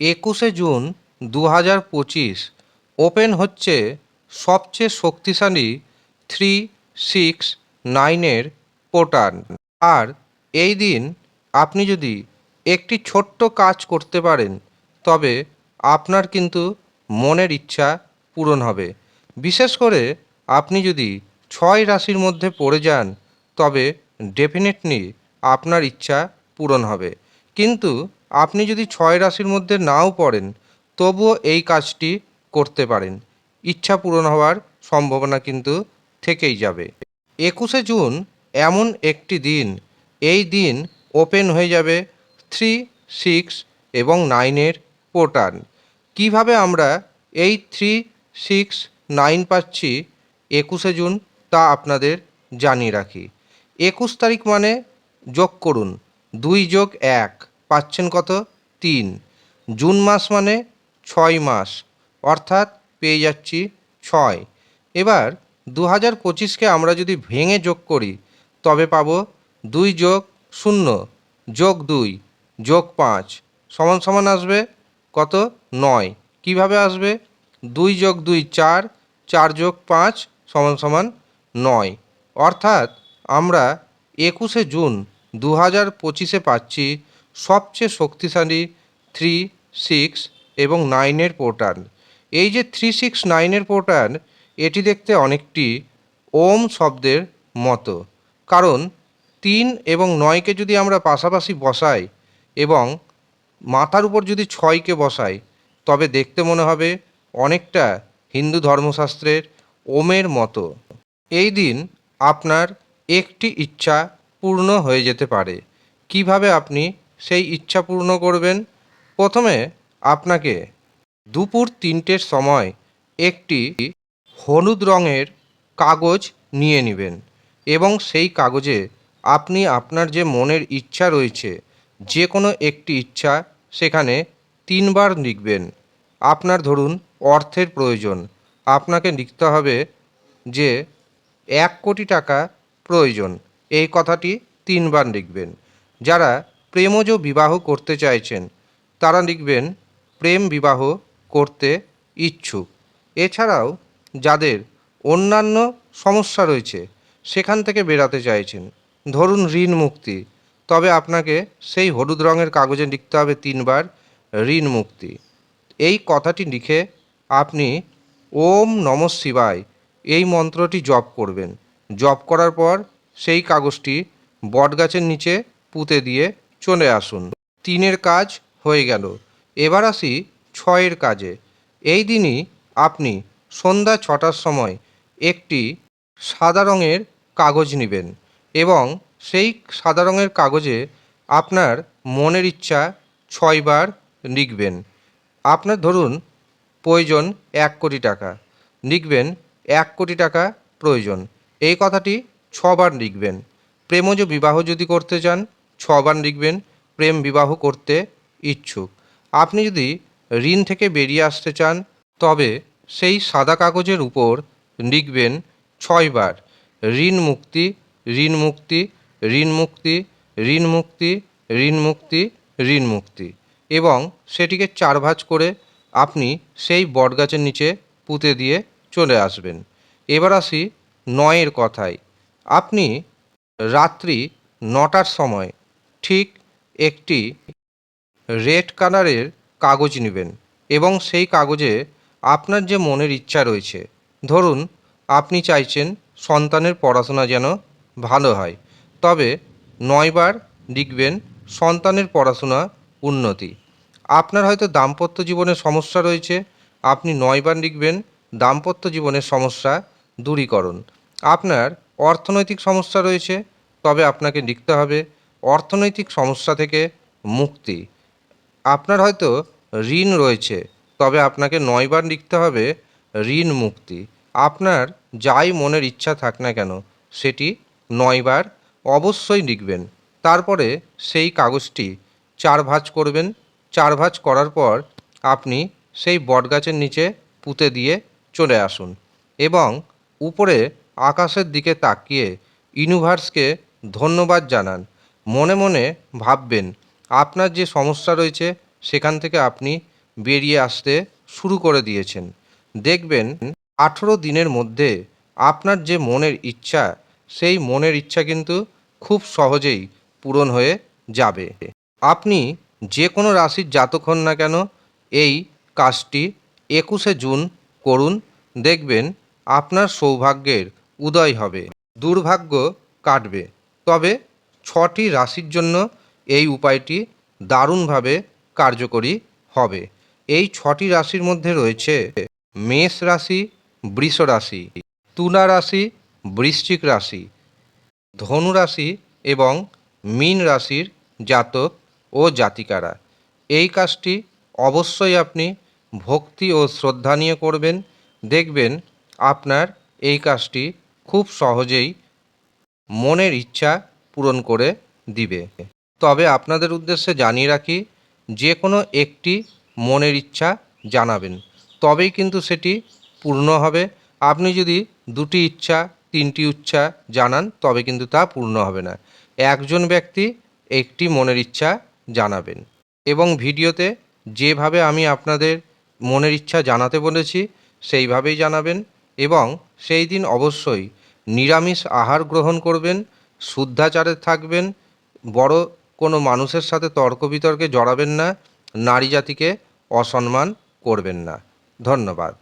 একুশে জুন দু হাজার পঁচিশ, ওপেন হচ্ছে সবচেয়ে শক্তিশালী থ্রি, সিক্স, নাইনের পোর্টাল। আর এই দিন আপনি যদি একটি ছোট্ট কাজ করতে পারেন, তবে আপনার কিন্তু মনের ইচ্ছা পূরণ হবে। বিশেষ করে আপনি যদি ছয় রাশির মধ্যে পড়ে যান, তবে ডেফিনেটলি আপনার ইচ্ছা পূরণ হবে। কিন্তু আপনি যদি ছয় রাশির মধ্যে নাও পড়েন, তবুও এই কাজটি করতে পারেন। ইচ্ছা পূরণ হওয়ার সম্ভাবনা কিন্তু থেকেই যাবে। একুশে জুন এমন একটি দিন। এই দিন ওপেন হয়ে যাবে থ্রি, সিক্স এবং নাইনের পোর্টাল। কীভাবে আমরা এই থ্রি, সিক্স, নাইন পাচ্ছি একুশে জুন তা আপনাদের জানিয়ে রাখি। একুশ তারিখ মানে যোগ করুন, দুই যোগ এক। পাচ্ছেন কত? তিন। জুন মাস মানে ছয় মাস, অর্থাৎ পেয়ে যাচ্ছি ছয়। এবার দু হাজার পঁচিশকে আমরা যদি ভেঙে যোগ করি, তবে পাবো দুই যোগ শূন্য, যোগ দুই, যোগ পাঁচ। সমান সমান আসবে কত? নয়। কীভাবে আসবে? দুই যোগ দুই চার চার যোগ পাঁচ সমান সমান নয়। অর্থাৎ আমরা একুশে জুন দু হাজার পঁচিশে পাচ্ছি সবচেয়ে শক্তিশালী থ্রি, সিক্স এবং নাইনের পোর্টাল এই যে থ্রি, সিক্স, নাইনের পোর্টাল এটি দেখতে অনেকটি ওম শব্দের মতো। কারণ তিন এবং নয়কে যদি আমরা পাশাপাশি বসাই এবং মাথার উপর যদি ছয়কে বসাই, তবে দেখতে মনে হবে অনেকটা হিন্দু ধর্মশাস্ত্রের ওমের মতো। এই দিন আপনার একটি ইচ্ছা পূর্ণ হয়ে যেতে পারে। কীভাবে আপনি সেই ইচ্ছা পূর্ণ করবেন। প্রথমে আপনাকে দুপুর তিনটের সময় একটি হলুদ রঙের কাগজ নিয়ে নেবেন এবং সেই কাগজে আপনি আপনার যে মনের ইচ্ছা রয়েছে যে কোনো একটি ইচ্ছা সেখানে তিনবার লিখবেন। আপনার ধরুন অর্থের প্রয়োজন। আপনাকে লিখতে হবে যে এক কোটি টাকা প্রয়োজন। এই কথাটি তিনবার লিখবেন। যারা প্রেমজ বিবাহ করতে চাইছেন। তারা লিখবেন, প্রেম বিবাহ করতে ইচ্ছুক। এছাড়াও যাদের অন্যান্য সমস্যা রয়েছে, সেখান থেকে বেরাতে চাইছেন। ধরুন ঋণ মুক্তি। তবে আপনাকে সেই হলুদ রঙের কাগজে লিখতে হবে তিনবার, ঋণ মুক্তি। এই কথাটি লিখে আপনি, ওম নম শিবায়। এই মন্ত্রটি জপ করবেন। জপ করার পর সেই কাগজটি বটগাছের নিচে পুঁতে দিয়ে চলে আসুন। তিনের কাজ হয়ে গেল। এবার আসি ছয়ের কাজে। এই দিনই আপনি সন্ধ্যা ছটার সময় একটি সাদা রঙের কাগজ নেবেন এবং সেই সাদা রঙের কাগজে আপনার মনের ইচ্ছা ছয়বার লিখবেন। আপনার ধরুন প্রয়োজন এক কোটি টাকা। লিখবেন, এক কোটি টাকা প্রয়োজন। এই কথাটি ছবার লিখবেন। প্রেমজ বিবাহ যদি করতে চান ছবার লিখবেন, প্রেম বিবাহ করতে ইচ্ছুক। আপনি যদি ঋণ থেকে বেরিয়ে আসতে চান, তবে সেই সাদা কাগজের উপর লিখবেন ছয়বার, ঋণ মুক্তি ঋণ মুক্তি ঋণ মুক্তি ঋণ মুক্তি ঋণ মুক্তি ঋণ মুক্তি এবং সেটিকে চার ভাঁজ করে আপনি সেই বটগাছের নিচে পুঁতে দিয়ে চলে আসবেন। এবার আসি নয়ের কথায়। আপনি রাত্রি নটার সময় ঠিক একটি রেড কালারের কাগজ নেবেন এবং সেই কাগজে আপনার যে মনের ইচ্ছা রয়েছে। ধরুন, আপনি চাইছেন সন্তানের পড়াশোনা যেন ভালো হয়, তবে নয়বার লিখবেন সন্তানের পড়াশোনা উন্নতি। আপনার হয়তো দাম্পত্য জীবনের সমস্যা রয়েছে, আপনি নয়বার লিখবেন দাম্পত্য জীবনের সমস্যা দূরীকরণ। আপনার অর্থনৈতিক সমস্যা রয়েছে, তবে আপনাকে লিখতে হবে অর্থনৈতিক সমস্যা থেকে মুক্তি। আপনার হয়তো ঋণ রয়েছে, তবে আপনাকে নয়বার লিখতে হবে ঋণ মুক্তি। আপনার যাই মনের ইচ্ছা থাক না কেন, সেটি নয়বার অবশ্যই লিখবেন। তারপরে সেই কাগজটি চার ভাঁজ করবেন। চার ভাঁজ করার পর আপনি সেই বটগাছের নিচে পুঁতে দিয়ে চলে আসুন এবং উপরে আকাশের দিকে তাকিয়ে ইউনিভার্সকে ধন্যবাদ জানান। মনে মনে ভাববেন, আপনার যে সমস্যা রয়েছে সেখান থেকে আপনি বেরিয়ে আসতে শুরু করে দিয়েছেন। দেখবেন, আঠেরো দিনের মধ্যে আপনার যে মনের ইচ্ছা, সেই মনের ইচ্ছা কিন্তু খুব সহজেই পূরণ হয়ে যাবে। আপনি যে কোনো রাশির জাতক হন না কেন, এই কাজটি একুশে জুন করুন। দেখবেন, আপনার সৌভাগ্যের উদয় হবে, দুর্ভাগ্য কাটবে। তবে ছটি রাশির জন্য এই উপায়টি দারুণভাবে কার্যকরী হবে। এই ছটি রাশির মধ্যে রয়েছে মেষ রাশি, বৃষ রাশি, তুলা রাশি, বৃশ্চিক রাশি, ধনু রাশি এবং মীন রাশির জাতক ও জাতিকারা। এই কাজটি অবশ্যই আপনি ভক্তি ও শ্রদ্ধা নিয়ে করবেন। দেখবেন আপনার এই কাজটি খুব সহজেই মনের ইচ্ছা পূরণ করে দিবে। তবে আপনাদের উদ্দেশ্যে জানিয়ে রাখি, যে কোনো একটি মনের ইচ্ছা জানাবেন, তবেই কিন্তু সেটি পূর্ণ হবে। আপনি যদি দুটি ইচ্ছা, তিনটি ইচ্ছা জানান, তবে কিন্তু তা পূর্ণ হবে না। একজন ব্যক্তি একটি মনের ইচ্ছা জানাবেন। এবং ভিডিওতে যেভাবে আমি আপনাদের মনের ইচ্ছা জানাতে বলেছি, সেইভাবেই জানাবেন এবং সেই দিন অবশ্যই নিরামিষ আহার গ্রহণ করবেন। শুদ্ধাচারে থাকবেন, বড় কোনো মানুষের সাথে তর্ক বিতর্কে জড়াবেন না নারী জাতিকে অসম্মান করবেন না। ধন্যবাদ।